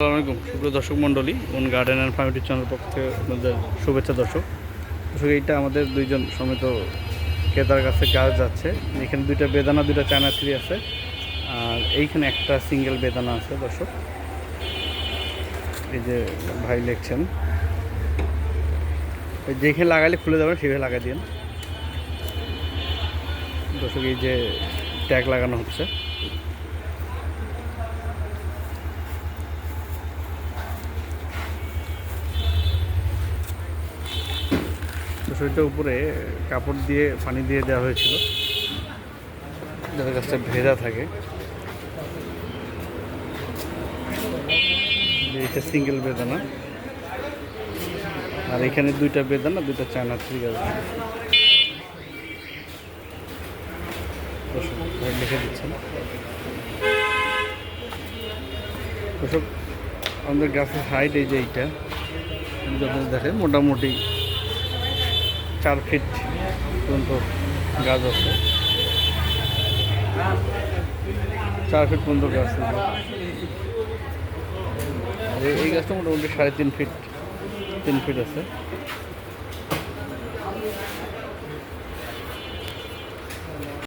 আলাইকুম। সুপ্রিয় দর্শক মণ্ডলী উন গার্ডেন অ্যান্ড ফার্মিটি চ্যানেল পক্ষ থেকে আপনাদের শুভেচ্ছা দর্শক। দর্শক, এইটা আমাদের দুইজন সমেত ক্রেতার কাছে গাছ যাচ্ছে। এখানে দুইটা বেদানা, দুইটা চায়না থ্রি আছে। আর এইখানে একটা সিঙ্গেল বেদানা আছে, দর্শক। এই যে ভাই লিখছেন। যেখানে লাগালে খুলে যাবেন সেভাবে লাগাই দিন দর্শক, এই যে ট্যাগ লাগানো হচ্ছে। সেটার উপরে কাপড় দিয়ে, পানি দিয়ে দেওয়া হয়েছিল। যাদের গাছটা ভেজা থাকে। এটা সিঙ্গেল বেদানা। আর এখানে দুইটা বেদানা, দুইটা চায়না থ্রি আছে লিখে দিচ্ছেন। দর্শক, আমাদের গাছের হাইট এই যে এইটা যখন দেখেন, মোটামুটি চার ফিট পর্যন্ত গাছ আছে। চার ফিট পর্যন্ত গাছ আছে। এই- গাছটা মোটামুটি সাড়ে তিন ফিট তিন ফিট আছে।